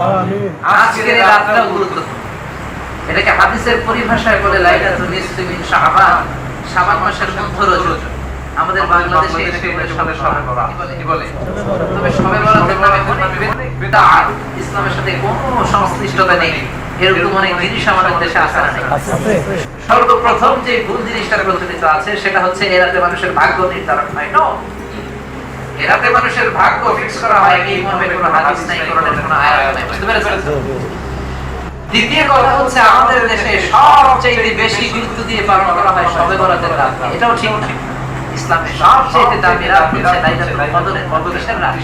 আমিন আজকের গুরুত্বপূর্ণ। এটাকে হাদিসের পরিভাষায় বলে লাইলাতুল নিসফি শাবান শাবান মাসের মধ্য রজব। আমাদের বাংলাদেশে এটাকে বলে সবে বরাত কি বলে? তবে সবে বরাতের নামে অনেক বিদআত ইসলামের সাথে কোনো সংশ্লিষ্টতা নেই। এরকম অনেক জিনিস আমাদের দেশে আছে না নেই সর্বপ্রথম যে ভুল জিনিসটা প্রচলিত আছে সেটা হচ্ছে এরাতে মানুষের ভাগ্য নির্ধারণ হয়। নো মানুষের ভাগ্য ফিক্স করা হয় মর্মে কোনো হাদিস নাই কোনো আয়াত নাই, বুঝতে পেরেছেন? দ্বিতীয় কথা হচ্ছে আমাদের দেশে সবচেয়ে বেশি গুরুত্ব দিয়ে পালন করা হয় সবে বরাতের রাত এটাও ঠিক না। ইসলামে সবচেয়ে দামি রাত হচ্ছে লাইলাতুল কদরের রাত।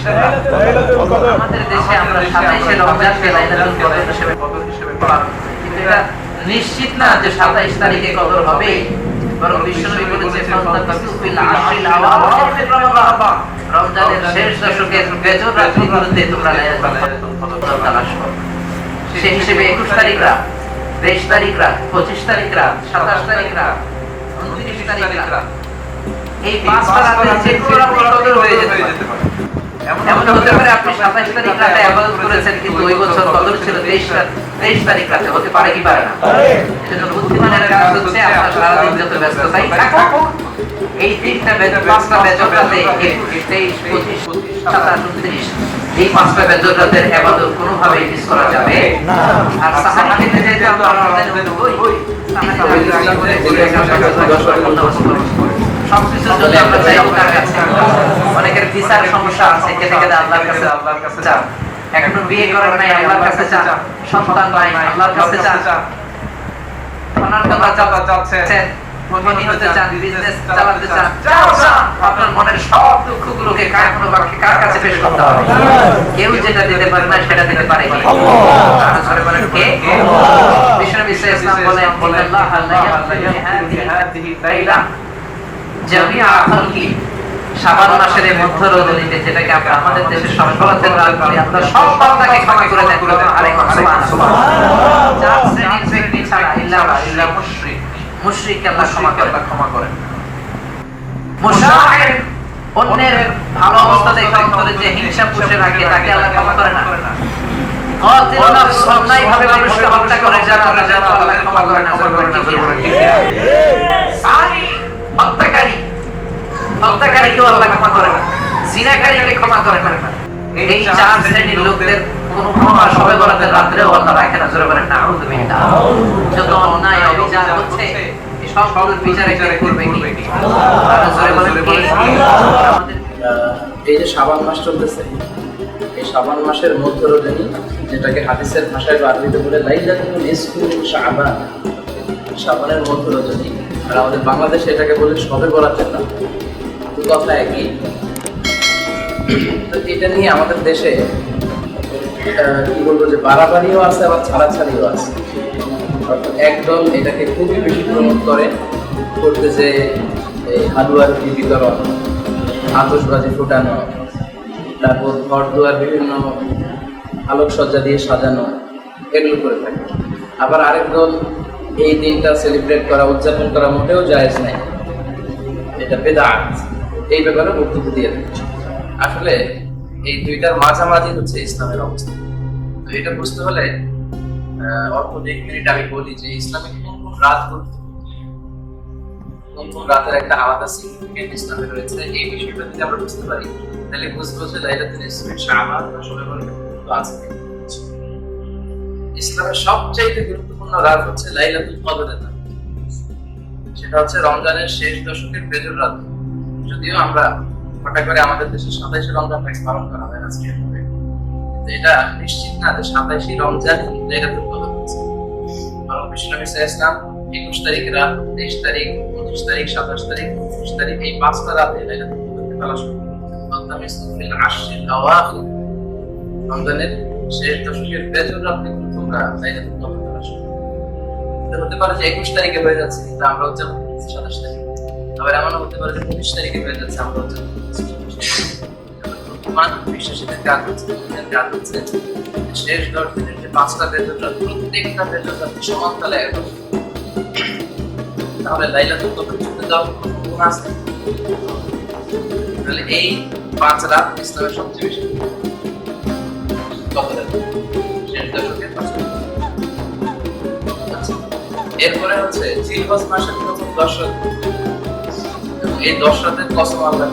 আমাদের দেশে আমরা সাতাইশে রমজানকে লাইলাতুল কদর হিসেবে কদর হিসেবে পালন কিন্তু এটা নিশ্চিত না যে সাতাইশ তারিখে কদর হবে বরং বিশ্বনবী বলেছে ফান্তাকিউ ফিল আশরিল আওয়াখির রমাদান। রমজানের শেষ দশকের বেজর রাত্রিগুলোতে তোমরা তালাশ করো। সেই হিসেবে একুশ তারিখ রাত তেইশ তারিখ রাত পঁচিশ তারিখ রাত সাতাশ তারিখ রাত উনত্রিশ তারিখ রাত এই পাঁচটা রাতে যে কোনো রাতে হয়ে যেতে পারে। এমন হতে পারে আপনি সাতাইশ তারিখ রাতে আবাদত করেছেন কিন্তু ওই বছর কদর ছিল তেইশ তেইশ তারিখ রাতে হতে পারে কি পারে না? বুদ্ধিমানের কাজ হচ্ছে আপনার সারাদিন যত ব্যস্ততাই থাকুক এই তিনটা পাঁচটা বেজর তেইশ পঁচিশ সাতাশ উনত্রিশ। এই পাঁচটা বেজর রাতের আবাদত কোনোভাবেই মিস করা যাবে। আর সাহারি খেতে যেতে আমরা আমাদের ওই আমরা দশ বার বন্ধ করে সবকিছুর জন্য আমরা চাই তার কাছে। অনেকের ভিসার সমস্যা আছে কেটে কেটে আল্লাহর কাছে আল্লাহর কাছে চান এখনও বিয়ে করার নাই আল্লাহর কাছে চান। সন্তান নাই আল্লাহর কাছে চান। ওনার কথা চাপা চাচ্ছেন ধনী কার কাছে কেউ যেটা দিতে পারে না সেটা দিতে পারে ধরে বলেন কে বিশ্বনবী ইসলাম বলেন আল্লাহ আল্লাহ হাদিহি লাইলা শাবান মাসের এই মধ্য রজনীতে যেটাকে আমরা আমাদের দেশে সফলতার রাত বলি আমরা সব বান্দাকে ক্ষমা করে দেন আলাইকুম সুবহানাল্লাহ চার শ্রেণির ব্যক্তি ছাড়া ইল্লা ইল্লা মুশরিক মুশরিককে আল্লাহ ক্ষমা করে ক্ষমা করেন। মুশাহির অন্যের ভালো অবস্থা দেখে অন্তরে যে হিংসা পুষে রাখে তাকে আল্লাহ ক্ষমা করে না। কাতিল নফস অন্যায়ভাবে মানুষকে হত্যা করে আল্লাহ ক্ষমা করে না করে না জোর করে সারি হত্যাকারী। হত্যাকারীকেও আল্লাহ ক্ষমা করে না। জিনাকারীকে ক্ষমা করে না। এই চার শ্রেণির লোকদের ক্ষমা সবে বরাতের রাত্রেও আল্লাহ রাখে না। জোরে বলেন বিল্লাহ যত অন্যায় অবিচার হচ্ছে, এই যে শাবান মাস চলতেছে, এই শাবান মাসের মধ্য রজনী, যেটাকে হাদিসের ভাষায় বা আরবিতে বলে লাইলাতুল শাবান। শাবানের মধ্য রজনী। আর আমাদের বাংলাদেশে এটাকে বলে সবে রাত দু কথা একই। তো এটা নিয়ে আমাদের দেশে কি বলব যে বাড়াবাড়িও আছে আবার ছাড়াছাড়িও আছে। একদল এটাকে খুবই বেশি প্রমোট করে, করতে যে হালুয়ার বিতরণ, আতশবাজি ফুটানো, তারপর ঘর দুয়ার বিভিন্ন আলোকসজ্জা দিয়ে সাজানো, এগুলো করে থাকে। আবার আরেক দল এই দিনটা সেলিব্রেট করা, উদযাপন করা মোটেও জায়েজ নাই। এটা বেদা বেদাত। এই ব্যাপারে বক্তব্য দিয়ে থাকে আসলে এই দুইটার মাঝামাঝি হচ্ছে ইসলামের অবস্থা। তো এটা বুঝতে হলে অল্প মিনিট আমি বলি যে ইসলামে কোন কোন রাত কোন কোন রাতের একটা আলাদা সিগনিফিকেন্ট ইসলামে রয়েছে? এই বিষয়টা যদি আমরা বুঝতে পারি, তাহলে বুঝব যে লাইলাতুল ইসলামের শাবান বা ইসলামের গুরুত্বপূর্ণ রাত হচ্ছে লাইলাতুল কদরের সেটা হচ্ছে রমজানের শেষ দশকের বেজর রাত। যদিও আমরা হঠাৎ করে আমাদের দেশে সাতাইশে রমজানটাকে পালন করা হয় আজকে এটা নিশ্চিত না যে সাতাইশে রমজানই লাইলাতুল কদর হচ্ছে। বিশ্বনবী আলাইহি একুশ তারিখ রাত, তেইশ তারিখ, পঁচিশ তারিখ, সাতাশ তারিখ উনত্রিশ তারিখ, এই পাঁচটা রাতে কদরকে তালাশ রমজানের শেষ হতে পারে যে একুশ তারিখে হয়ে যাচ্ছে আমরা করছি সাতাশ তারিখে আবার এমনও হতে পারে যে পঁচিশ তারিখে হয়ে যাচ্ছে আমরা বর্তমান বিশ্বাসীদের কাজ হচ্ছে কাজ হচ্ছে। শেষ দশ যে পাঁচটা প্রত্যেকটা একদম তাহলে সম্ভাবনা আছে। তাহলে এই পাঁচ রাত ইসলামের সবচেয়ে বেশি শেষ আচ্ছা, এরপরে হচ্ছে জিলহজ মাসের প্রথম দশ রাত এবং এই দশ রাতের কসম আল্লাহ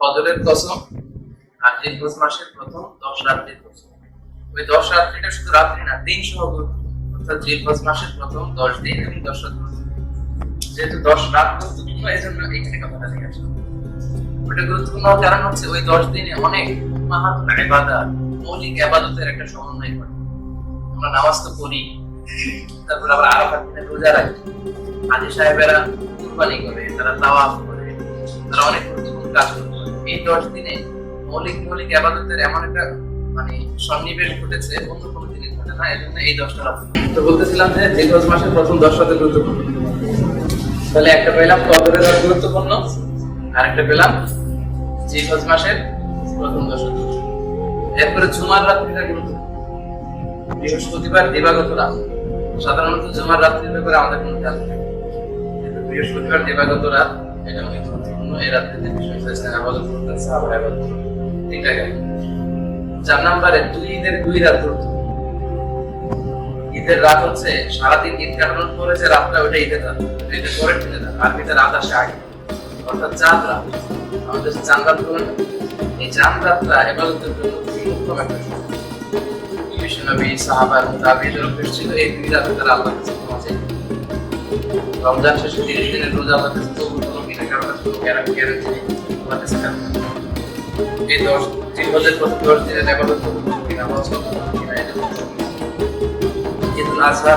ফজরের কসম আর মাসের প্রথম দশ রাত্রির কসম। ওই দশ রাত্রিটা শুধু রাত্রি না, দিন সহ অর্থাৎ মাসের প্রথম দশ দিন এবং দশ রাত যেহেতু দশ রাত গুরুত্বপূর্ণ, এই জন্য এখানে কথাটা লিখে আসলো ওটা গুরুত্বপূর্ণ কারণ হচ্ছে ওই দশ দিনে অনেক মাহাতুল ইবাদত মৌলিক ইবাদতের একটা সমন্বয় ঘটে আমরা নামাজ তো পড়ি তারপর আবার আরাফাত দিনে রোজা রাখি। হাজি সাহেবেরা কুরবানি করে, তারা তাওয়াফ করে, তারা অনেক গুরুত্বপূর্ণ কাজ করে। এই দশ দিনে মৌলিক মৌলিক ইবাদতের এমন একটা মানে সন্নিবেশ ঘটেছে, অন্য কোনো দিনে ঘটে না এই জন্য এই দশটা রাত। তো বলতেছিলাম যে জিলহজ মাসের প্রথম দশ রাতে গুরুত্বপূর্ণ। তাহলে একটা পেলাম কদরের রাত গুরুত্বপূর্ণ আর একটা পেলাম জিলহজ মাসের প্রথম দশ রাত। এরপরে জুমার রাত্রিটা গুরুত্বপূর্ণ। বৃহস্পতিবার দিবাগত রাত। সাধারণত জুমার রাত্রির ব্যাপারে আমাদের কোনো খেয়াল কিন্তু বৃহস্পতিবার দিবাগত রাত, এটা অনেক গুরুত্বপূর্ণ। এই রাত্রিতে ইসলাম আবাদত চার নম্বরে দুই ঈদের দুই রাত গুরুত্বপূর্ণ। ঈদের রাত হচ্ছে সারাদিন ঈদ কাটানোর পরে যে রাতটা ওটা ঈদের রাত। ঈদের দিনের রাত আসে আগে। অর্থাৎ চাঁদ রাত। আমাদের চাঁদ রাত এই চাঁদ রাতটা এবাদতের জন্য খুবই উত্তম একটা বিশ্বনবী সাহাবা এবং তাবিদের অভ্যেস ছিল এই দুই তারা আল্লাহর কাছে ক্ষমা। রমজান শেষে তিরিশ দিনের রোজা আল্লাহর কাছে কবুল হলো কিনা কারণ কোনো গ্যারান্টি গ্যারান্টি নেই আল্লাহর কাছে এই দশ জিলহজের প্রথম দশ দিনের কবুল কিনা কিনা এটা কোনো সন্দেহ নেই। ঈদুল আজহা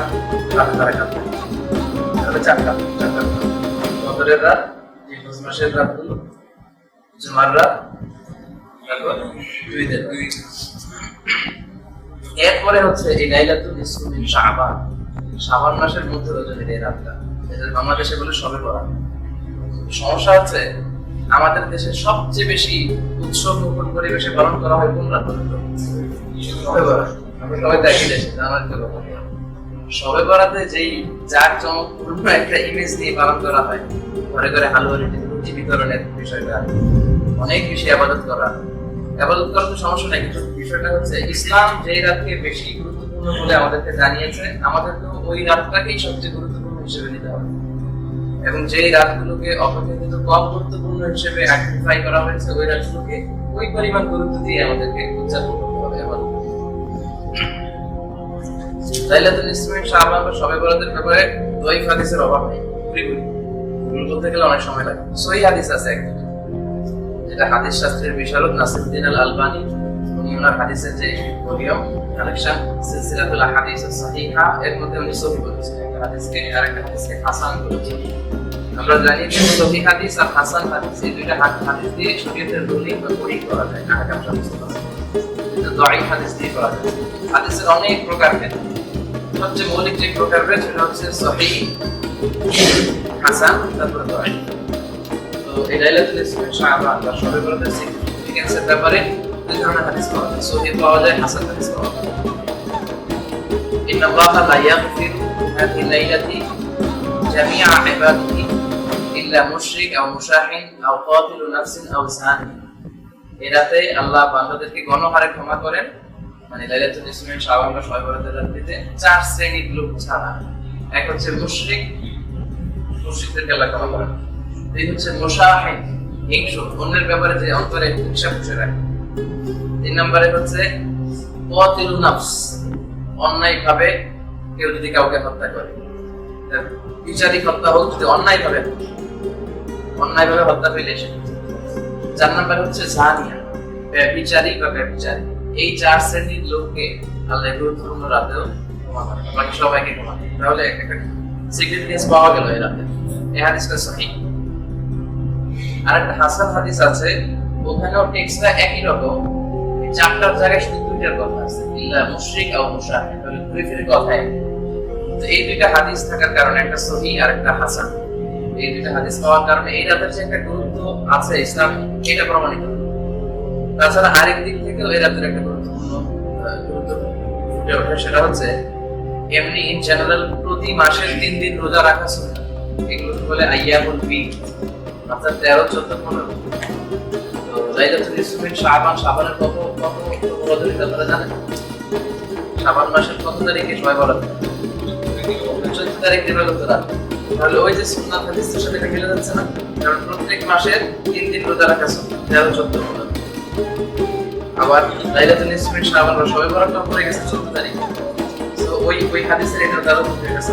রাতে তারা কাঁদবে তাহলে চারটা চারটা বদরের রাত জিলহজ মাসের রাতগুলো জুমার রাত, তারপর দুই দিন দুই এরপরে হচ্ছে এই লাইলাতুল নিসফু মিন শাবান শাবান মাসের মধ্যে রজনীর এই রাতটা। এটা বাংলাদেশে বলে সবে পড়া সমস্যা হচ্ছে, আমাদের দেশে সবচেয়ে বেশি উৎসব মুখর পরিবেশে পালন করা হয় কোন রাত? সবে বরাত আমরা সবাই দেখি দেশে, জানার তো সবে বরাতে যেই যার চমকপূর্ণ একটা ইমেজ নিয়ে পালন করা হয় ঘরে ঘরে হালুয়া রুটি বিতরণের বিষয়টা। অনেক বেশি আবাদত করা। আবাদত করার সমস্যা নেই, কিন্তু বিষয়টা হচ্ছে ইসলাম যেই রাতকে বেশি গুরুত্বপূর্ণ বলে আমাদেরকে জানিয়েছে আমাদের ওই রাতটাকেই সবচেয়ে গুরুত্বপূর্ণ হিসেবে নিতে হবে। এবং যেই রাতগুলোকে অপেক্ষাকৃত কম গুরুত্বপূর্ণ হিসেবে আইডেন্টিফাই করা হয়েছে, ওই রাতগুলোকে ওই পরিমাণ গুরুত্ব দিয়ে আমাদেরকে উদযাপন করতে হবে আবাদত লাইলাতুল ইসলাম শাহবান বা শবে বরাতের ব্যাপারে দই হাদিসের অভাব নেই বলতে গেলে অনেক সময় লাগে। সহি হাদিস আছে একটা যেটা হাদিস শাস্ত্রের বিশারদ নাসিরুদ্দিন আল আলবানি ওনার হাদিসের যে ভলিউম কালেকশন সিলসিলাতুল হাদিস সাহিহা এর মধ্যে উনি সহি বলেছেন একটা হাদিসকে আর একটা হাদিসকে হাসান বলেছেন আমরা জানি যে সহি হাদিস আর হাসান হাদিস, এই দুইটা হাদিস দিয়ে শরীয়তের রুলিং বা পরি করা যায়। আহকাম সাব্যস্ত করা কিন্তু দয়ী হাদিস দিয়ে করা যায়। হাদিসের অনেক প্রকার ভেদ সবচেয়ে মৌলিক যে প্রকার রয়েছে, সেটা হচ্ছে সহি, হাসান, তারপরে দয়ী তো এই লাইলাতুল ইসলাম শাহবান বা শবে বরাতের সিগনিফিকেন্সের ব্যাপারে দুই ধরনের হাদিস পাওয়া যায় সহি পাওয়া যায় হাসান হাদিস পাওয়া যায় إن الله لا يغفر هذه الليلة جميع عباده إلا مشرك أو مشاحن أو قاتل نفس أو زاني এই রাতে আল্লাহ বান্দাদেরকে গণহারে ক্ষমা করেন মানে লাইলাতুল ইসলামের শাবান বা শবে বরাতের রাত্রিতে চার শ্রেণীর লোক ছাড়া এক হচ্ছে মুশরিক মুশরিকদেরকে আল্লাহ ক্ষমা করেন দুই হচ্ছে মুশাহিন হিংসু অন্যের ব্যাপারে যে অন্তরে হিংসা পুষে রাখে। তিন নম্বরে হচ্ছে কাতিল অন্যায় ভাবে কেউ যদি কাউকে হত্যা করে। বিচারিক হত্যা হোক, যদি অন্যায় ভাবে অন্যায় ভাবে হত্যা হইলে সে চার নম্বর হচ্ছে জানিয়া ব্যভিচারী বা ব্যভিচারী এই চার শ্রেণির লোককে আল্লাহ গুরুত্বপূর্ণ রাতেও ক্ষমা করে বাকি সবাইকে ক্ষমা করে তাহলে একটা সিগনিফিকেন্স পাওয়া গেল এই রাতে। এই হাদিসটা সহি। হাসান হাদিস আছে, ওখানেও একই রকম। চারটার জায়গায় শুধু দুইটার কথা আছে, ইল্লা মুশরিক মুশাহিদ তো এই দুইটা হাদিস থাকার কারণে একটা সহি আর একটা হাসান। এই দুইটা হাদিস পাওয়ার কারণে এই রাতের যে একটা গুরুত্ব আছে ইসলাম, এটা প্রমাণিত। তাছাড়া আরেক দিক থেকেও এই রাতের একটা গুরুত্বপূর্ণ গুরুত্ব ফুটে ওঠে সেটা হচ্ছে, এমনি ইন জেনারেল প্রতি মাসের তিন দিন রোজা রাখা সুন্নাহ এগুলো বলে আইয়ামুল বি অর্থাৎ তেরো, চোদ্দ, পনেরো। তো লাইলাতুল নিসফিন শাবান শাবানের কত কত রজনীতে আপনারা জানেন? শাবান মাসের কত তারিখে সবাই বলা? চোদ্দ তারিখ দিবাগত রাত তাহলে ওই যে সুন্নাত হাদিসের সাথে এটা মিলে যাচ্ছে না? কারণ প্রত্যেক মাসের তিন দিন রোজা রাখা তেরো, চোদ্দ, পনেরো। আবার লাইলাতুল নিসফিন শাবান বা সবাই বরাবর পড়ে গেছে চোদ্দ তারিখ। তো ওই ওই হাদিসের এটা দ্বারা হয়ে গেছে